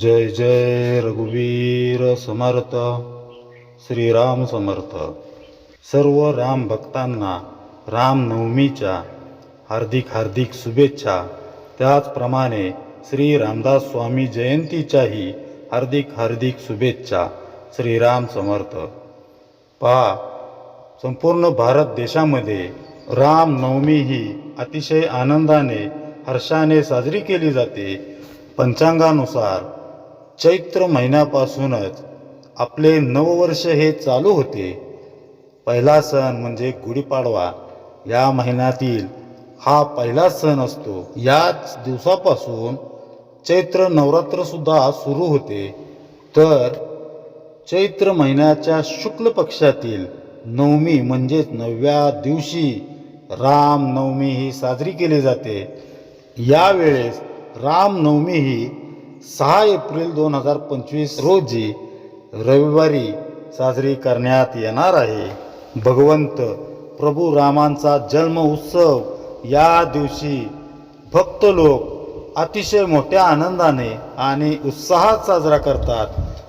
जय जय रघुवीर समर्थ श्रीराम समर्थ. सर्व राम भक्तांना रामनवमीच्या हार्दिक हार्दिक शुभेच्छा. त्याचप्रमाणे श्री रामदास स्वामी जयंतीच्याही हार्दिक हार्दिक शुभेच्छा. श्रीराम समर्थ. पहा संपूर्ण भारत देशामध्ये रामनवमी ही अतिशय आनंदाने हर्षाने साजरी केली जाते. पंचांगानुसार चैत्र महिन्यापासूनच आपले नववर्ष हे चालू होते. पहिला सण म्हणजे गुढीपाडवा. या महिन्यातील हा पहिला सण असतो. याच दिवसापासून चैत्र नवरात्रसुद्धा सुरू होते. तर चैत्र महिन्याच्या शुक्ल पक्षातील नवमी म्हणजेच नवव्या दिवशी रामनवमी ही साजरी केली जाते. यावेळेस रामनवमी ही सहा एप्रिल दोन हजार पंचवीस रोजी रविवारी साजरी करण्यात येणार आहे. भगवंत प्रभू रामांचा जन्म उत्सव या दिवशी भक्त लोक अतिशय मोठ्या आनंदाने आणि उत्साहात साजरा करतात.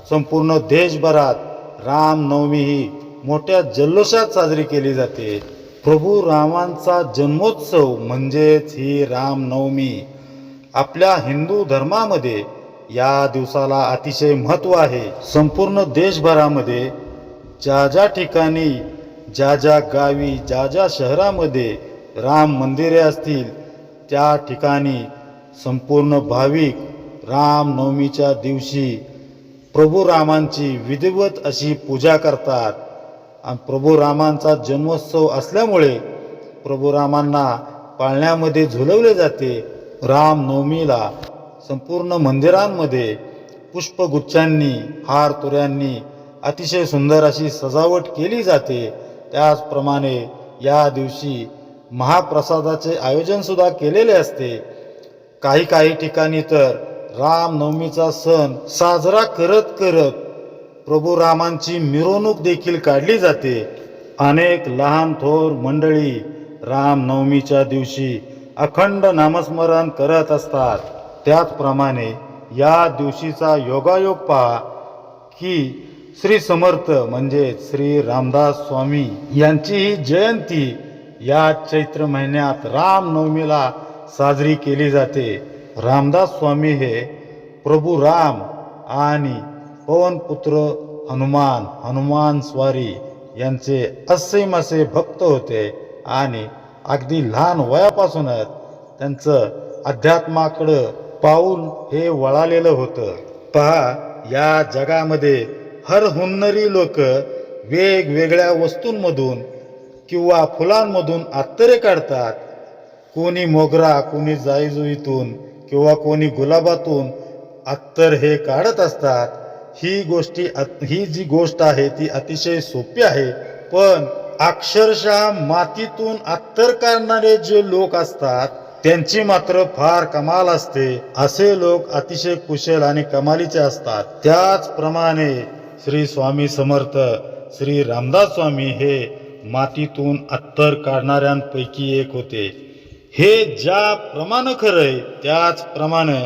संपूर्ण देशभरात रामनवमी ही मोठ्या जल्लोषात साजरी केली जाते. प्रभू रामांचा जन्मोत्सव म्हणजेच ही रामनवमी. आपल्या हिंदू धर्मामध्ये या दिवसाला अतिशय महत्त्व आहे. संपूर्ण देशभरामध्ये ज्या ज्या ठिकाणी ज्या ज्या गावी ज्या ज्या शहरामध्ये राम मंदिरे असतील त्या ठिकाणी संपूर्ण भाविक रामनवमीच्या दिवशी प्रभू रामांची विधिवत अशी पूजा करतात. आणि प्रभू रामांचा जन्मोत्सव असल्यामुळे प्रभू रामांना पाळण्यामध्ये झुलवले जाते रामनवमीला. संपूर्ण मंदिरांमध्ये पुष्पगुच्छांनी हार तुऱ्यांनी अतिशय सुंदर अशी सजावट केली जाते. त्याचप्रमाणे या दिवशी महाप्रसादाचे आयोजनसुद्धा केलेले असते. काही काही ठिकाणी तर रामनवमीचा सण साजरा करत करत प्रभू रामांची मिरवणूक देखील काढली जाते. अनेक लहान थोर मंडळी रामनवमीच्या दिवशी अखंड नामस्मरण करत असतात. त्याचप्रमाणे या दिवशीचा योगायोग पहा की श्री समर्थ म्हणजे श्री रामदास स्वामी यांची ही जयंती या चैत्र महिन्यात रामनवमीला साजरी केली जाते. रामदास स्वामी हे प्रभू राम आणि पवनपुत्र हनुमान हनुमान स्वारी यांचे असीम असे भक्त होते आणि अगदी लहान वयापासूनच त्यांचं अध्यात्माकडं पाऊल हे वळालेलं होतं. पहा या जगामध्ये हर हुन्नरी लोक वेगवेगळ्या वस्तूंमधून किंवा फुलांमधून अत्तरे काढतात. कोणी मोगरा कोणी जाईजुईतून किंवा कोणी गुलाबातून अत्तर हे काढत असतात. ही गोष्टी ही जी गोष्ट आहे ती अतिशय सोपी आहे पण अक्षरशः मातीतून अत्तर काढणारे जे लोक असतात त्यांची मात्र फार कमाल असते. असे लोक अतिशय कुशल आणि कमालीचे असतात. त्याचप्रमाणे श्री स्वामी समर्थ श्री रामदास स्वामी हे मातीतून अत्तर काढणाऱ्यांपैकी एक होते. हे ज्याप्रमाणे खरंय त्याचप्रमाणे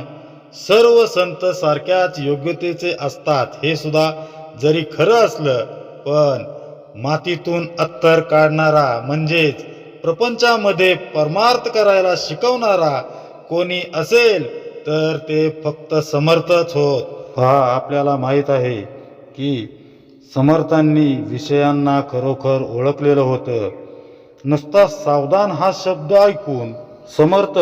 सर्व संत सारख्याच योग्यतेचे असतात. हे सुद्धा जरी खरं असलं पण मातीतून अत्तर काढणारा म्हणजेच प्रपंचामध्ये परमार्थ करायला शिकवणारा कोणी असेल तर ते फक्त समर्थच होत. पहा आपल्याला माहीत आहे की समर्थांनी विषयांना खरोखर ओळखलेलं होतं. नुसता सावधान हा शब्द ऐकून समर्थ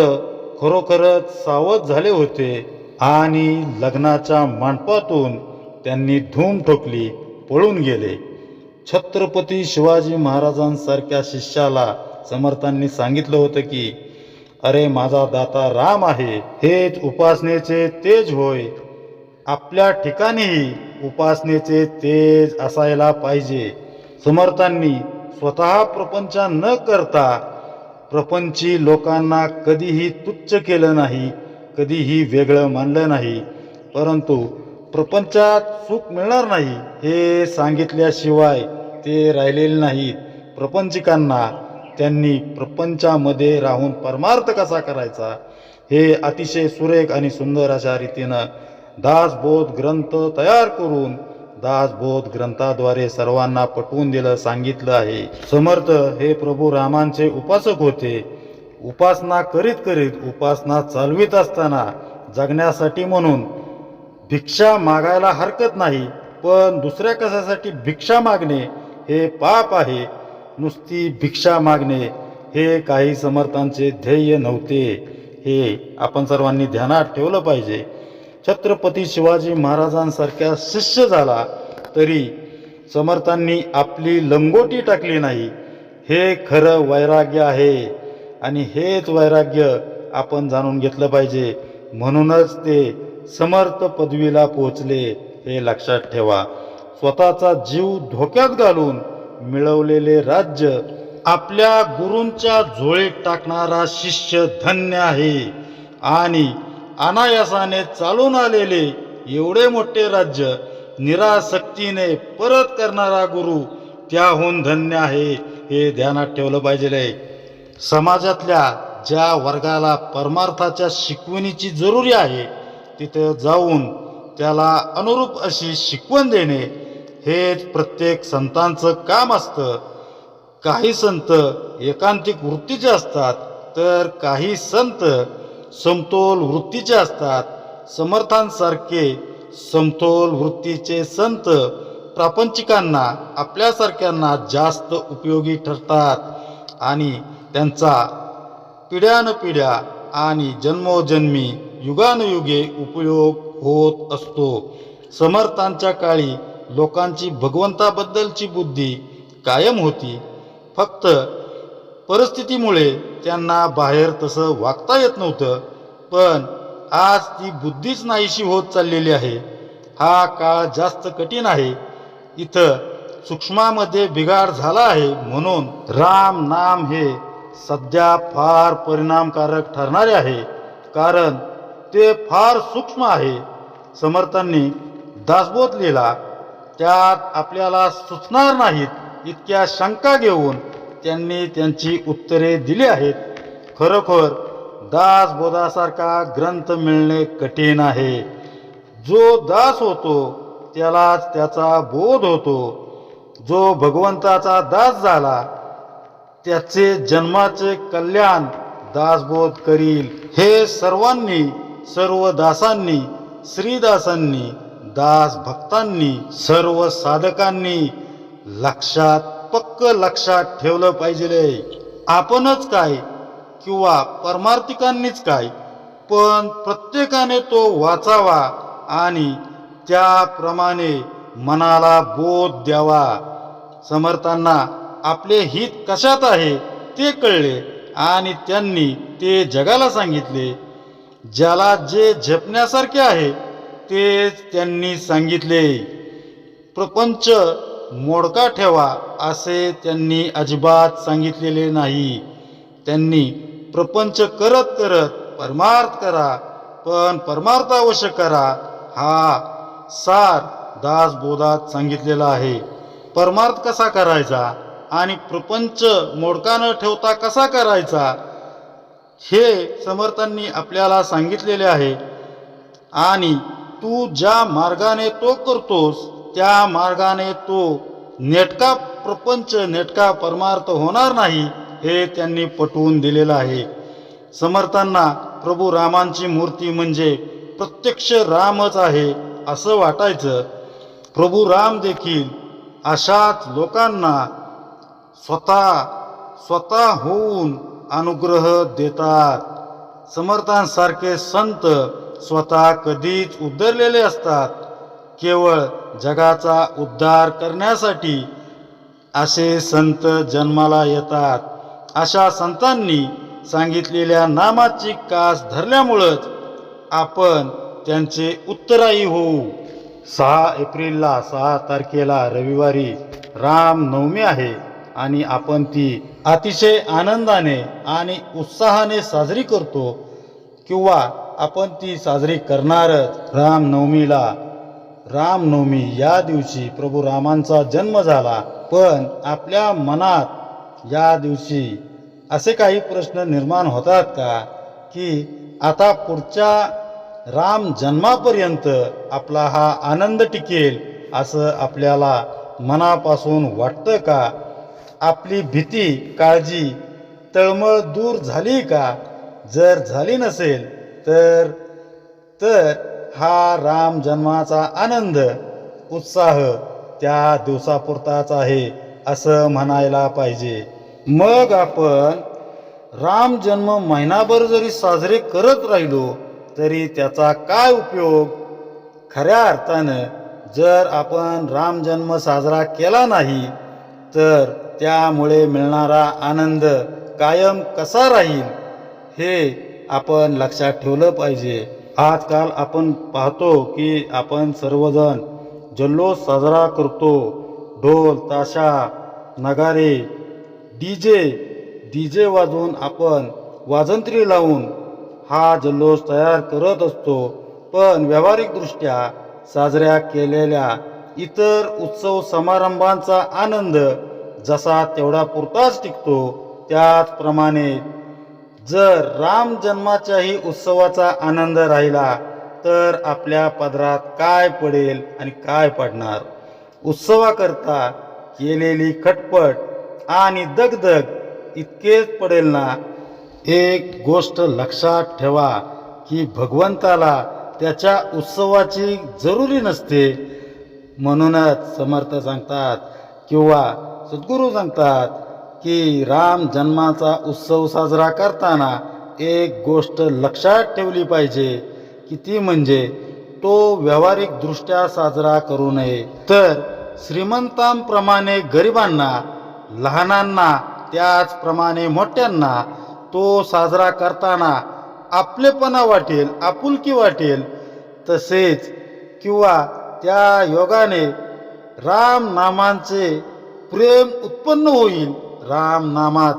खरोखरच सावध झाले होते आणि लग्नाच्या मांडपातून त्यांनी धूम ठोकली पळून गेले. छत्रपती शिवाजी महाराजांसारख्या शिष्याला समर्थांनी सांगितलं होतं की अरे माझा दाता राम आहे हेच उपासनेचे तेज होय. आपल्या ठिकाणीही उपासनेचे तेज असायला पाहिजे. समर्थांनी स्वतः प्रपंच न करता प्रपंची लोकांना कधीही तुच्छ केलं नाही कधीही वेगळं मानलं नाही. परंतु प्रपंचात सुख मिळणार नाही हे सांगितल्याशिवाय ते राहिलेले नाहीत. प्रपंचिकांना त्यांनी प्रपंचामध्ये राहून परमार्थ कसा करायचा? हे अतिशय सुरेख आणि सुंदर अशा रीतीनं दासबोध ग्रंथ तयार करून दासबोध ग्रंथाद्वारे सर्वांना पटवून दिलं सांगितलं आहे. समर्थ हे प्रभू रामांचे उपासक होते. उपासना करीत करीत उपासना चालवित असताना जगण्यासाठी म्हणून भिक्षा मागायला हरकत नाही पण दुसऱ्या कशासाठी भिक्षा मागणे हे पाप आहे. नुसती भिक्षा मागणे हे काही समर्थांचे ध्येय नव्हते. हे आपण सर्वांनी ध्यानात ठेवलं पाहिजे. छत्रपती शिवाजी महाराजांसारख्या शिष्य झाला तरी समर्थांनी आपली लंगोटी टाकली नाही. हे खरं वैराग्य आहे आणि हेच वैराग्य आपण जाणून घेतलं पाहिजे. म्हणूनच ते समर्थ पदवीला पोहोचले हे लक्षात ठेवा. स्वतःचा जीव धोक्यात घालून मिळवलेले राज्य आपल्या गुरूंच्या झोळीत टाकणारा शिष्य धन्य आहे. आणि अनायासाने चालून आलेले एवढे मोठे राज्य निरासक्तीने परत करणारा गुरु त्याहून धन्य आहे हे ध्यानात ठेवलं पाहिजे समाजातल्या ज्या वर्गाला परमार्थाच्या शिकवणीची जरुरी आहे तिथं जाऊन त्याला अनुरूप अशी शिकवण देणे हेच प्रत्येक संतांचं काम असतं. काही संत एकांतिक वृत्तीचे असतात तर काही संत समतोल वृत्तीचे असतात. समर्थांसारखे समतोल वृत्तीचे संत प्रापंचिकांना आपल्यासारख्यांना जास्त उपयोगी ठरतात आणि त्यांचा पिढ्यानपिढ्या आणि जन्मोजन्मी युगानुयुगे उपयोग होत असतो. समर्थांच्या काळी लोकांची भगवंताबद्दलची बुद्धी कायम होती. फक्त परिस्थितीमुळे त्यांना बाहेर तसं वागता येत नव्हतं. पण आज ती बुद्धीच नाहीशी होत चाललेली आहे. हा काळ जास्त कठीण आहे. इथं सूक्ष्मामध्ये बिघाड झाला आहे म्हणून राम नाम हे सध्या फार परिणामकारक ठरणारे आहे. कारण ते फार सूक्ष्म आहे. समर्थांनी दासबोध लिहिला. त्यात आपल्याला सुचणार नाहीत इतक्या शंका घेऊन त्यांनी त्यांची उत्तरे दिली आहेत. खरोखर दासबोधासारखा ग्रंथ मिळणे कठीण आहे. जो दास होतो त्यालाच त्याचा बोध होतो. जो भगवंताचा दास झाला त्याचे जन्माचे कल्याण दासबोध करील. हे सर्वांनी सर्व दासांनी श्रीदासांनी दास भक्तांनी सर्व साधकांनी लक्षात पक्क लक्षात ठेवलं पाहिजे आपणच काय किंवा परमार्थिकांनीच काय पण प्रत्येकाने तो वाचावा आणि त्याप्रमाणे मनाला बोध द्यावा. समर्थांना आपले हित कशात आहे ते कळले आणि त्यांनी ते जगाला सांगितले. ज्याला जे झेपण्यासारखे आहे तेच त्यांनी सांगितले. प्रपंच मोडका ठेवा असे त्यांनी अजिबात सांगितलेले नाही. त्यांनी प्रपंच करत करत परमार्थ करा पण परमार्थ अवश्य करा हा सार दासबोधात सांगितलेला आहे. परमार्थ कसा करायचा आणि प्रपंच मोडका न ठेवता कसा करायचा हे समर्थांनी आपल्याला सांगितलेले आहे. आणि तू ज्या मार्गाने तो करतोस त्या मार्गाने तो नेटका प्रपंच नेटका परमार्थ होणार नाही हे त्यांनी पटवून दिलेलं आहे. समर्थांना प्रभू रामांची मूर्ती म्हणजे प्रत्यक्ष रामच आहे असं वाटायचं. प्रभू राम देखील अशाच लोकांना स्वतः स्वतः होऊन अनुग्रह देतात. समर्थांसारखे संत स्वतः कधीच उद्धरलेले असतात. केवळ जगाचा उद्धार करण्यासाठी असे संत जन्माला येतात. अशा संतांनी सांगितलेल्या नामाची कास धरल्यामुळंच आपण त्यांचे उत्तराई होऊ. सहा एप्रिलला सहा तारखेला रविवारी रामनवमी आहे आणि आपण ती अतिशय आनंदाने आणि उत्साहाने साजरी करतो किंवा आपण ती साजरी करणारच रामनवमीला. रामनवमी या दिवशी प्रभू रामांचा जन्म झाला. पण आपल्या मनात या दिवशी असे काही प्रश्न निर्माण होतात का? की आता पुढच्या राम जन्मापर्यंत आपला हा आनंद टिकेल असं आपल्याला मनापासून वाटतं का? आपली भीती काळजी तळमळ दूर झाली का? जर झाली नसेल तर तर हा राम जन्माचा आनंद उत्साह त्या दिवसापुरताच आहे असं म्हणायला पाहिजे. मग आपण राम जन्म महिनाभर जरी साजरे करत राहिलो तरी त्याचा काय उपयोग? खऱ्या अर्थानं जर आपण राम जन्म साजरा केला नाही तर त्यामुळे मिळणारा आनंद कायम कसा राहील? हे आपण लक्षात ठेवलं पाहिजे. आजकाल आपण पाहतो की आपण सर्वजण जल्लोष साजरा करतो. ढोल ताशा नगारे डी जे डी जे वाजवून आपण वाजंत्री लावून हा जल्लोष तयार करत असतो. पण व्यावहारिकदृष्ट्या साजऱ्या केलेल्या इतर उत्सव समारंभांचा आनंद जसा तेवढा पुरताच टिकतो त्याचप्रमाणे जर राम जन्माच्याही उत्सवाचा आनंद राहिला तर आपल्या पदरात काय पडेल आणि काय पडणार? उत्सवाकरता केलेली खटपट आणि दगदग इतकेच पडेल ना? एक गोष्ट लक्षात ठेवा की भगवंताला त्याच्या उत्सवाची जरुरी नसते. म्हणूनच समर्थ सांगतात किंवा सद्गुरू सांगतात की राम जन्माचा उत्सव साजरा करताना एक गोष्ट लक्षात ठेवली पाहिजे की ती म्हणजे तो व्यावहारिकदृष्ट्या साजरा करू नये. तर श्रीमंतांप्रमाणे गरिबांना लहानांना त्याचप्रमाणे मोठ्यांना तो साजरा करताना आपलेपणा वाटेल आपुलकी वाटेल. तसेच किंवा त्या योगाने राम नामांचे प्रेम उत्पन्न होईल. राम नामात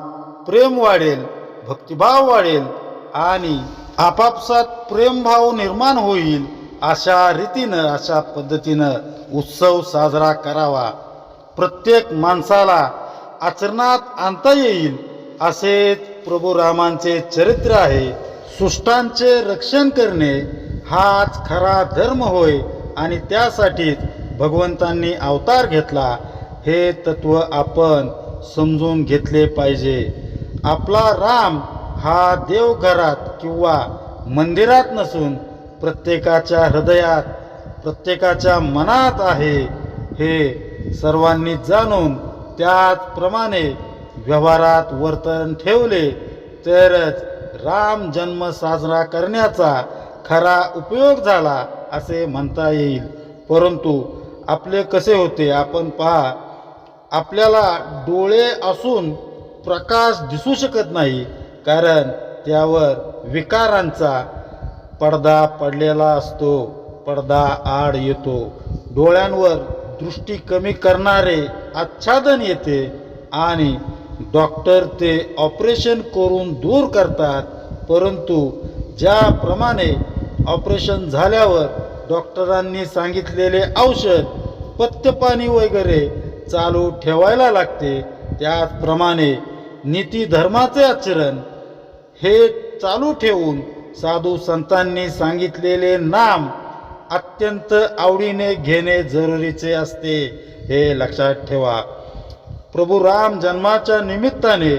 प्रेम वाढेल भक्तिभाव वाढेल आणि आपापसात प्रेमभाव निर्माण होईल अशा रीतीनं अशा पद्धतीनं उत्सव साजरा करावा. प्रत्येक माणसाला आचरणात आणता येईल असेच प्रभू रामांचे चरित्र आहे. सुष्टांचे रक्षण करणे हाच खरा धर्म होय आणि त्यासाठीच भगवंतांनी अवतार घेतला. हे तत्व आपण समजून घेतले पाहिजे. आपला राम हा देवघरात किंवा मंदिरात नसून प्रत्येकाच्या हृदयात प्रत्येकाच्या मनात आहे हे सर्वांनी जाणून त्याचप्रमाणे व्यवहारात वर्तन ठेवले तरच राम जन्म साजरा करण्याचा खरा उपयोग झाला असे म्हणता येईल. परंतु आपले कसे होते? आपण पहा. आपल्याला डोळे असून प्रकाश दिसू शकत नाही कारण त्यावर विकारांचा पडदा पडलेला असतो. पडदा आड येतो. डोळ्यांवर दृष्टी कमी करणारे आच्छादन येते आणि डॉक्टर ते ऑपरेशन करून दूर करतात. परंतु ज्याप्रमाणे ऑपरेशन झाल्यावर डॉक्टरांनी सांगितलेले औषध पथ्यपाणी वगैरे चालू ठेवायला लागते. त्याचप्रमाणे नीती धर्माचे आचरण हे चालू ठेवून साधू संतांनी सांगितलेले नाम अत्यंत आवडीने घेणे जरुरीचे असते हे लक्षात ठेवा. प्रभू राम जन्माच्या निमित्ताने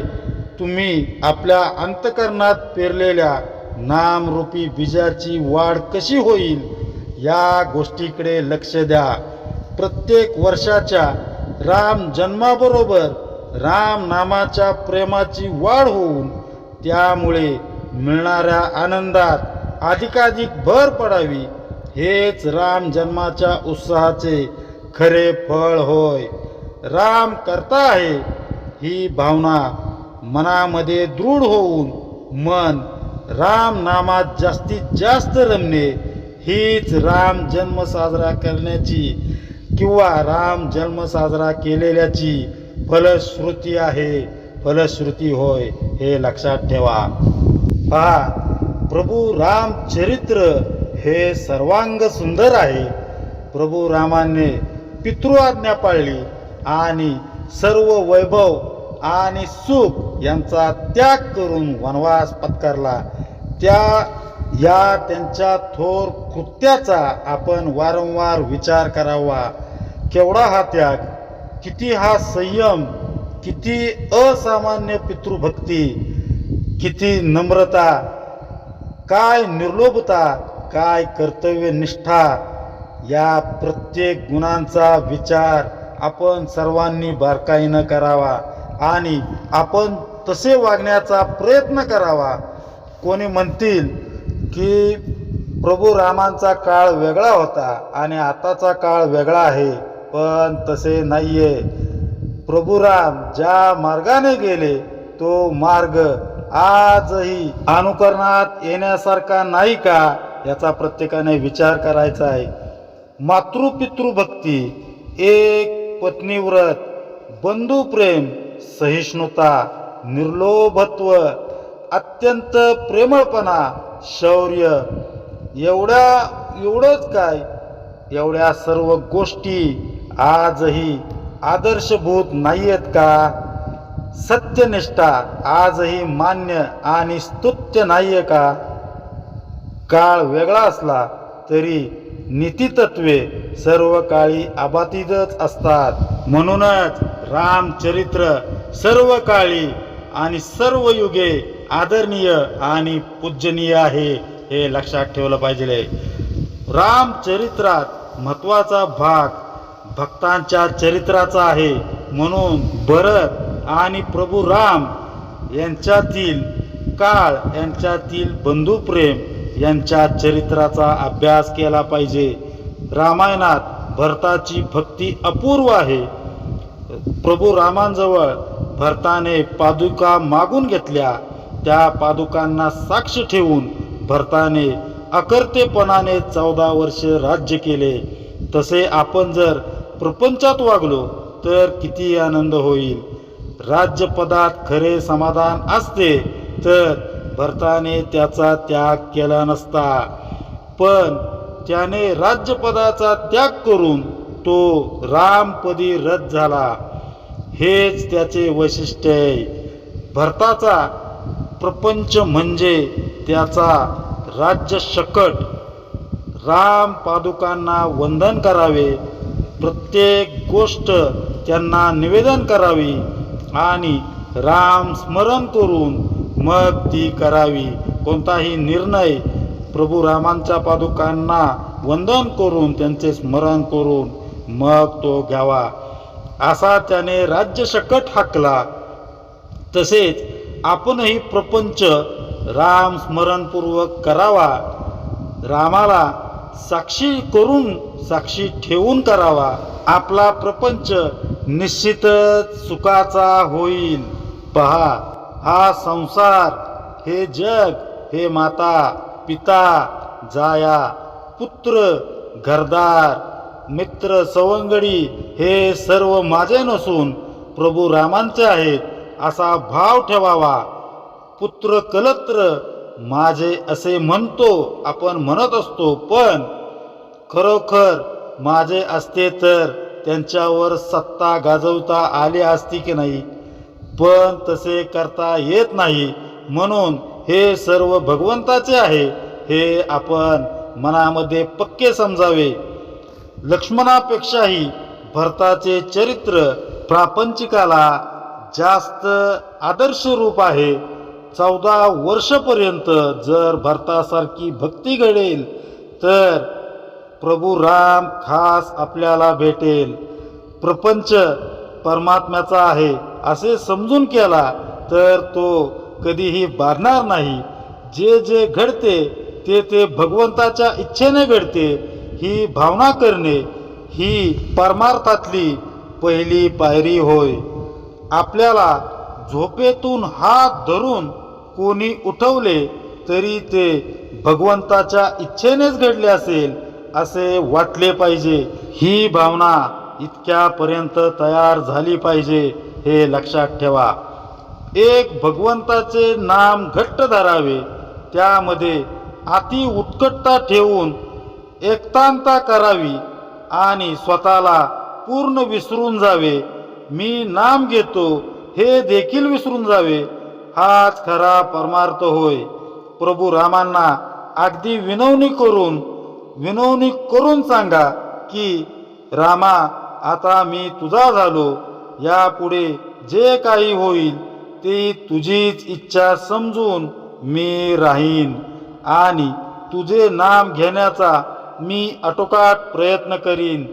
तुम्ही आपल्या अंतकरणात पेरलेल्या नामरूपी बीजाची वाढ कशी होईल या गोष्टीकडे लक्ष द्या. प्रत्येक वर्षाच्या राम जन्माबरोबर राम नामाच्या प्रेमाची वाढ होऊन त्यामुळे मिळणाऱ्या आनंदात अधिकाधिक भर पडावी हेच राम जन्माच्या उत्साहाचे खरे फळ होय. राम करता आहे ही भावना मनामध्ये दृढ होऊन मन राम नामात जास्तीत जास्त रमणे हीच राम जन्म साजरा करण्याची किंवा राम जन्म साजरा केलेल्याची फलश्रुती आहे. फलश्रुती होय हे लक्षात ठेवा. पहा प्रभू राम चरित्र हे सर्वांग सुंदर आहे. प्रभू रामाने पितृआज्ञा पाळली आणि सर्व वैभव आणि सुख यांचा त्याग करून वनवास पत्करला. त्या या त्यांच्या थोर कृत्याचा आपण वारंवार विचार करावा. केवढा हा त्याग किती हा संयम किती असामान्य पितृभक्ती किती नम्रता काय निर्लोभता काय कर्तव्यनिष्ठा या प्रत्येक गुणांचा विचार आपण सर्वांनी बारकाईनं करावा आणि आपण तसे वागण्याचा प्रयत्न करावा. कोणी म्हणतील की प्रभू रामांचा काळ वेगळा होता आणि आताचा काळ वेगळा आहे. पण तसे नाही आहे प्रभुराम ज्या मार्गाने गेले तो मार्ग आजही अनुकरणात येण्यासारखा नाही का याचा प्रत्येकाने विचार करायचा आहे. मातृपितृभक्ती एक पत्नीव्रत बंधुप्रेम सहिष्णुता निर्लोभत्व अत्यंत प्रेमळपणा शौर्य एवढ्या एवढंच काय एवढ्या सर्व गोष्टी आजही आदर्शभूत नाही आहेत का? सत्यनिष्ठा आजही मान्य आणि स्तुत्य नाही आहे का? काळ वेगळा असला तरी नीतितत्वे सर्व काळी अबाधितच असतात. म्हणूनच रामचरित्र सर्व काळी आणि सर्व युगे आदरणीय आणि पूजनीय आहे हे लक्षात ठेवलं पाहिजे. रामचरित्रात महत्त्वाचा भाग भक्तांच्या चरित्राचा आहे. म्हणून भरत आणि प्रभू राम यांच्यातील काळ यांच्यातील बंधुप्रेम यांच्या चरित्राचा अभ्यास केला पाहिजे. रामायणात भरताची भक्ती अपूर्व आहे. प्रभू रामांजवळ भरताने पादुका मागून घेतल्या. त्या पादुकांना साक्ष ठेवून भरताने अकर्तेपणाने चौदा वर्ष राज्य केले. तसे आपण जर प्रपंचात वागलो तर किती आनंद होईल. राज्यपदात खरे समाधान असते तर भरताने त्याचा त्याग केला नसता. पण त्याने राज्यपदाचा त्याग करून तो रामपदी रद्द झाला. हेच त्याचे वैशिष्ट्य आहे. भरताचा प्रपंच म्हणजे त्याचा राज्य शकट. राम पादुकांना वंदन करावे प्रत्येक गोष्ट त्यांना निवेदन करावी आणि राम स्मरण करून मग ती करावी. कोणताही निर्णय प्रभू रामांच्या पादुकांना वंदन करून त्यांचे स्मरण करून मग तो घ्यावा. असा त्याने राज्य शकट हाकला. तसेच आपणही प्रपंच राम स्मरणपूर्वक करावा. रामाला साक्षी करून साक्षी ठेवून करावा. आपला प्रपंच निश्चितच सुखाचा होईल. पहा हा संसार हे जग हे माता पिता जाया पुत्र घरदार मित्र सवंगडी हे सर्व माझे नसून प्रभू रामांचे आहेत असा भाव ठेवावा. पुत्र कलत्र माझे असे म्हणतो आपण म्हणत असतो पण खरोखर माझे असते तर त्यांच्यावर सत्ता गाजवता आली असती की नाही? पण तसे करता येत नाही. म्हणून हे सर्व भगवंताचे आहे. हे आपण मनामध्ये पक्के समजावे. लक्ष्मणापेक्षाही भरताचे चरित्र प्रापंचिकाला जास्त आदर्श रूप आहे. चौदा वर्षपर्यंत जर भरतासारखी भक्ती घडेल तर प्रभू राम खास आपल्याला भेटेल. प्रपंच परमात्म्याचा आहे असे समजून केला तर तो कधीही बारणार नाही. जे जे घडते ते ते भगवंताच्या इच्छेने घडते. ही भावना करणे ही परमार्थातली पहिली पायरी होय. आपल्याला झोपेतून हात धरून कोणी उठवले तरी ते भगवंताच्या इच्छेनेच घडले असेल. असे वाटले पाहिजे. ही भावना इतक्यापर्यंत तयार झाली पाहिजे हे लक्षात ठेवा. एक भगवंताचे नाम घट्ट धरावे. त्यामध्ये अति उत्कटता ठेवून एकतांता करावी आणि स्वतःला पूर्ण विसरून जावे. मी नाम घेतो हे देखील विसरून जावे. हाच खरा परमार्थ होय. प्रभू रामांना अगदी विनवणी करून विनवणी करून सांगा की रामा आता मी तुझा झालो. यापुढे जे काही होईल ते तुझीच इच्छा समजून मी राहीन. आणि तुझे नाम घेण्याचा मी अटोकाट प्रयत्न करीन.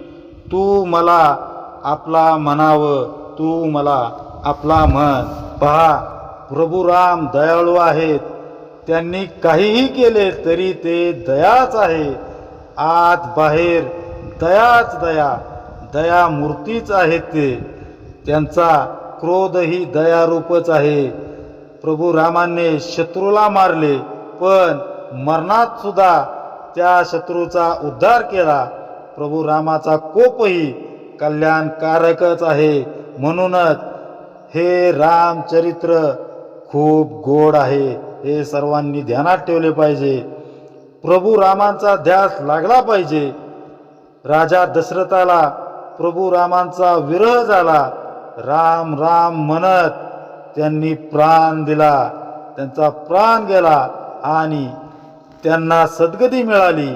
तू मला आपला म्हणावं तू मला आपला म्हण. पहा प्रभू राम दयाळू आहेत. त्यांनी काहीही केले तरी ते दयाच आहे. आत बाहेर दयाच दया दया मूर्तीच आहेत ते. त्यांचा क्रोधही दयारूपच आहे. प्रभू रामाने शत्रूला मारले पण मरणात सुद्धा त्या शत्रूचा उद्धार केला. प्रभू रामाचा कोपही कल्याणकारकच आहे. म्हणूनच हे रामचरित्र खूप गोड आहे. हे सर्वांनी ध्यानात ठेवले पाहिजे. प्रभू रामांचा ध्यास लागला पाहिजे. राजा दशरथाला प्रभू रामांचा विरह झाला. राम राम म्हणत त्यांनी प्राण दिला. त्यांचा प्राण गेला आणि त्यांना सद्गती मिळाली.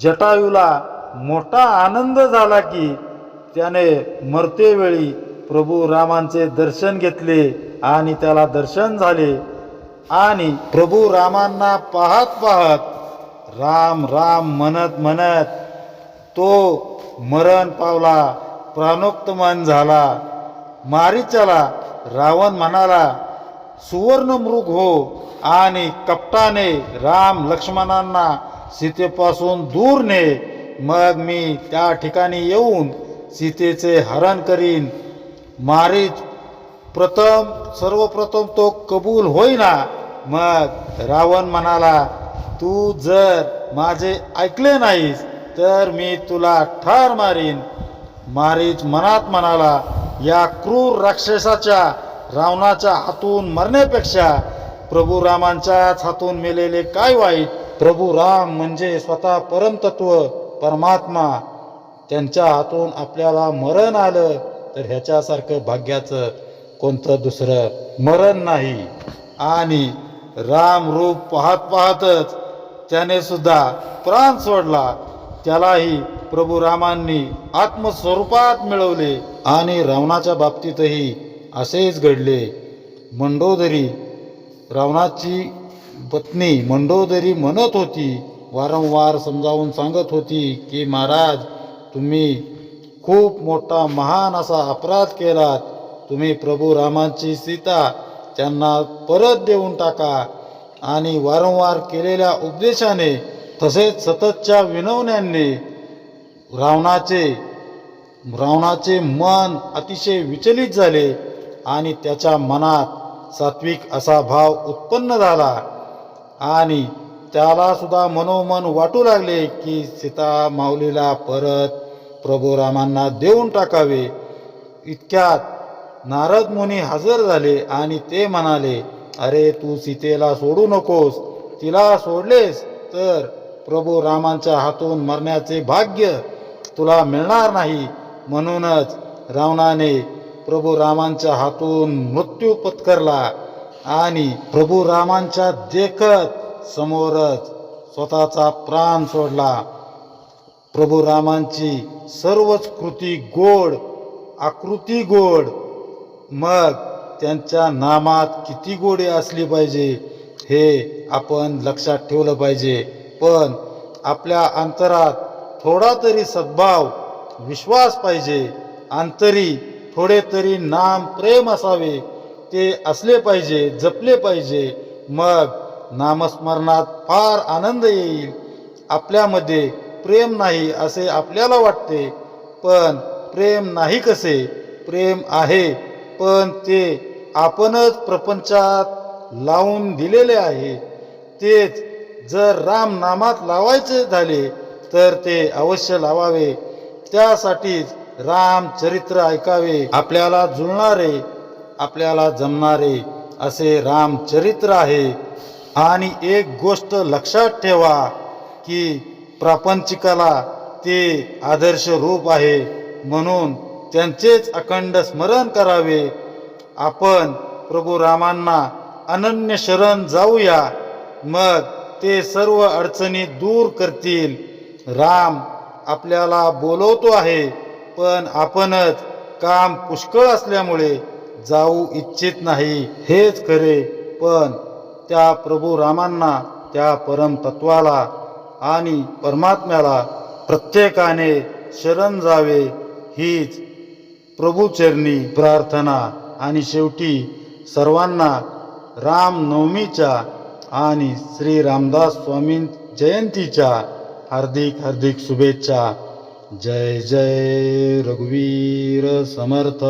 जटायूला मोठा आनंद झाला की त्याने मरतेवेळी प्रभू रामांचे दर्शन घेतले आणि त्याला दर्शन झाले. आणि प्रभू रामांना पाहत पाहत राम राम म्हणत म्हणत तो मरण पावला प्राणोक्त मन झाला. मारीचाला रावण म्हणाला सुवर्ण मृग हो आणि कपटाने राम लक्ष्मणांना सीतेपासून दूर ने. मग मी त्या ठिकाणी येऊन सीतेचे हरण करीन. मारीच प्रथम सर्वप्रथम तो कबूल होईना. मग रावण म्हणाला तू जर माझे ऐकले नाहीस तर मी तुला ठार मारीन. मारीच मनात म्हणाला या क्रूर राक्षसाच्या रावणाच्या हातून मरण्यापेक्षा प्रभू रामांच्याच हातून मेलेले काय वाईट? प्रभू राम म्हणजे स्वतः परमतत्व परमात्मा. त्यांच्या हातून आपल्याला मरण आलं तर ह्याच्यासारखं भाग्याचं कोणतं दुसरं मरण नाही. आणि राम रूप पाहत पाहतच त्याने सुद्धा प्राण सोडला. त्यालाही प्रभू रामांनी आत्मस्वरूपात मिळवले आणि रावणाच्या बाबतीतही असेच घडले. मंडोदरी रावणाची पत्नी मंडोदरी म्हणत होती वारंवार समजावून सांगत होती की महाराज तुम्ही खूप मोठा महान असा अपराध केलात. तुम्ही प्रभू रामांची सीता त्यांना परत देऊन टाका. आणि वारंवार केलेल्या उपदेशाने तसेच सततच्या विनवण्यांनी रावणाचे रावणाचे मन अतिशय विचलित झाले आणि त्याच्या मनात सात्विक असा भाव उत्पन्न झाला. आणि त्याला सुद्धा मनोमन वाटू लागले की सीता माऊलीला परत प्रभू रामांना देऊन टाकावे. इतक्यात नारद मुनी हजर झाले आणि ते म्हणाले अरे तू सीतेला सोडू नकोस. तिला सोडलेस तर प्रभू रामांच्या हातून मरण्याचे भाग्य तुला मिळणार नाही. म्हणूनच रावणाने प्रभू रामांच्या हातून मृत्यू पत्करला आणि प्रभू रामांच्या देखत समोरच स्वतःचा प्राण सोडला. प्रभू रामांची सर्वच कृती गोड आकृती गोड. मग त्यांच्या नामात किती गोडे असली पाहिजे हे आपण लक्षात ठेवलं पाहिजे. पण आपल्या अंतरात थोडा तरी सद्भाव विश्वास पाहिजे. अंतरी थोडे तरी नाम प्रेम असावे ते असले पाहिजे जपले पाहिजे. मग नामस्मरणात फार आनंद येईल. आपल्यामध्ये प्रेम नाही असे आपल्याला वाटते पण प्रेम नाही कसे? प्रेम आहे. पण ते आपणच प्रपंचात लावून दिलेले आहे. तेच जर राम नामात लावायचे झाले तर ते अवश्य लावावे. त्यासाठीच रामचरित्र ऐकावे. आपल्याला जुळणारे आपल्याला जमणारे असे रामचरित्र आहे. आणि एक गोष्ट लक्षात ठेवा की प्रापंचिकाला ते आदर्श रूप आहे. म्हणून त्यांचेच अखंड स्मरण करावे. आपण प्रभू रामांना अनन्य शरण जाऊया. मग ते सर्व अडचणी दूर करतील. राम आपल्याला बोलवतो आहे पण आपणच काम पुष्कळ असल्यामुळे जाऊ इच्छित नाही. हेच खरे पण त्या प्रभू रामांना त्या परमतत्वाला आणि परमात्म्याला प्रत्येकाने शरण जावे हीच प्रभूचरणी प्रार्थना आणि शेवटी सर्वांना रामनवमीच्या आणि श्री रामदास स्वामी जयंतीच्या हार्दिक हार्दिक शुभेच्छा. जय जय रघुवीर समर्थ.